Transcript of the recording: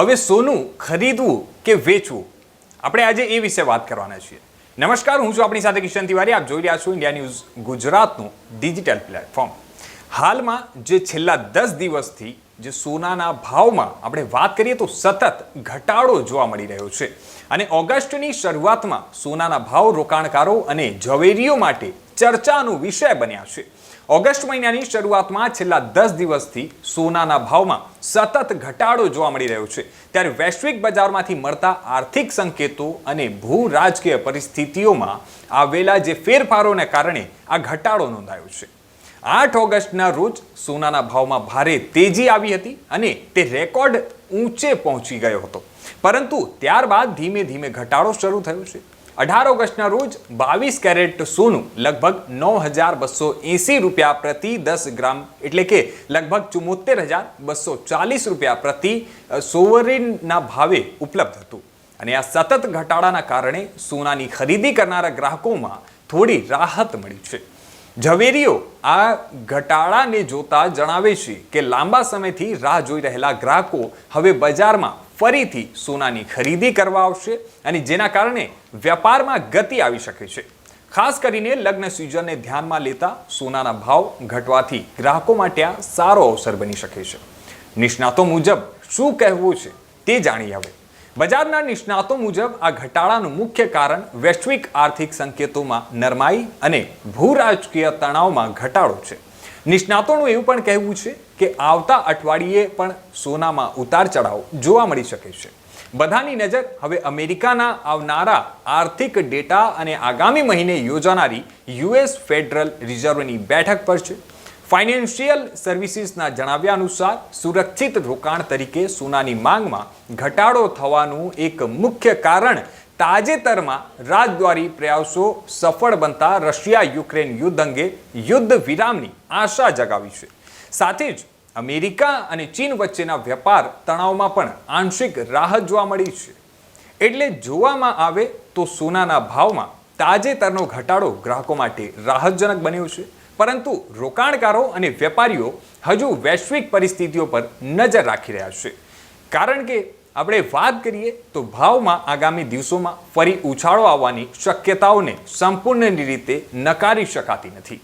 હવે સોનું ખરીદવું કે વેચવું? આપણે આજે એ વિશે વાત કરવાના છીએ. નમસ્કાર, હું છું આપણી સાથે કિશન તિવારી. આપ જોઈ રહ્યા છો ઇન્ડિયા ન્યૂઝ ગુજરાતનું ડિજિટલ પ્લેટફોર્મ. હાલમાં જે છેલ્લા દસ દિવસથી જે સોનાના ભાવમાં આપણે વાત કરીએ તો સતત ઘટાડો જોવા મળી રહ્યો છે. અને ઓગસ્ટની શરૂઆતમાં સોનાના ભાવ રોકાણકારો અને ઝવેરીઓ માટે ચર્ચાનો વિષય બન્યા છે. ઓગસ્ટ મહિનાની શરૂઆતમાં છેલ્લા દસ દિવસથી સોનાના ભાવમાં સતત ઘટાડો જોવા મળી રહ્યો છે. ત્યારે વૈશ્વિક બજારમાંથી મળતા આર્થિક સંકેતો અને ભૂ રાજકીય પરિસ્થિતિઓમાં આવેલા જે ફેરફારોને કારણે આ ઘટાડો નોંધાયો છે. આઠ ઓગસ્ટના રોજ સોનાના ભાવમાં ભારે તેજી આવી હતી અને તે રેકોર્ડ ઊંચે પહોંચી ગયો હતો. પરંતુ ત્યારબાદ ધીમે ધીમે ઘટાડો શરૂ થયો છે. અઢાર ઓગસ્ટના રોજ બાવીસ કેરેટ સોનું, લગભગ નવ હજાર બસો એંસી રૂપિયા પ્રતિ દસ ગ્રામ, એટલે કે લગભગ ચુમ્મોતેર હજાર બસો ચાલીસ રૂપિયા પ્રતિ સોવરીનના ભાવે ઉપલબ્ધ હતું. અને આ સતત ઘટાડાના કારણે સોનાની ખરીદી કરનારા ગ્રાહકોમાં થોડી રાહત મળી છે. ઝવેરીઓ આ ઘટાડાને જોતા જણાવે છે કે લાંબા સમયથી રાહ જોઈ રહેલા ગ્રાહકો હવે બજારમાં ફરીથી સોનાની ખરીદી કરવા આવશે અને જેના કારણે વેપારમાં ગતિ આવી શકે છે. ખાસ કરીને લગ્ન સિઝનને ધ્યાનમાં લેતા સોનાના ભાવ ઘટવાથી ગ્રાહકો માટે આ સારો અવસર બની શકે છે. નિષ્ણાતો મુજબ શું કહેવું છે તે જાણીએ હવે. બજારના નિષ્ણાતો મુજબ આ ઘટાડાનું મુખ્ય કારણ વૈશ્વિક આર્થિક સંકેતોમાં નરમાઈ અને ભૂ રાજકીય તણાવમાં ઘટાડો છે. નિષ્ણાતોનું એવું પણ કહેવું છે કે આવતા અઠવાડિયે પણ સોનામાં ઉતાર ચઢાવ જોવા મળી શકે છે. બધાની નજર હવે અમેરિકાના આવનારા આર્થિક ડેટા અને આગામી મહિને યોજાનારી યુએસ ફેડરલ રિઝર્વની બેઠક પર છે. ફાઇનાન્શિયલ સર્વિસીસના જણાવ્યા અનુસાર, સુરક્ષિત રોકાણ તરીકે સોનાની માંગમાં ઘટાડો થવાનું એક મુખ્ય કારણ તાજેતરમાં રાજદ્વારી પ્રયાસો સફળ બનતા રશિયા યુક્રેન યુદ્ધ અંગે યુદ્ધ વિરામની આશા જગાવી છે. સાથે જ અમેરિકા અને ચીન વચ્ચેના વેપાર તણાવમાં પણ આંશિક રાહત જોવા મળી છે. એટલે જોવામાં આવે તો સોનાના ભાવમાં તાજેતરનો ઘટાડો ગ્રાહકો માટે રાહતજનક બન્યો છે. પરંતુ રોકાણકારો અને વેપારીઓ હજુ વૈશ્વિક પરિસ્થિતિઓ પર નજર રાખી રહ્યા છે. કારણ કે આપણે વાત કરીએ તો ભાવમાં આગામી દિવસોમાં ફરી ઉછાળો આવવાની શક્યતાઓને સંપૂર્ણ રીતે નકારી શકાતી નથી.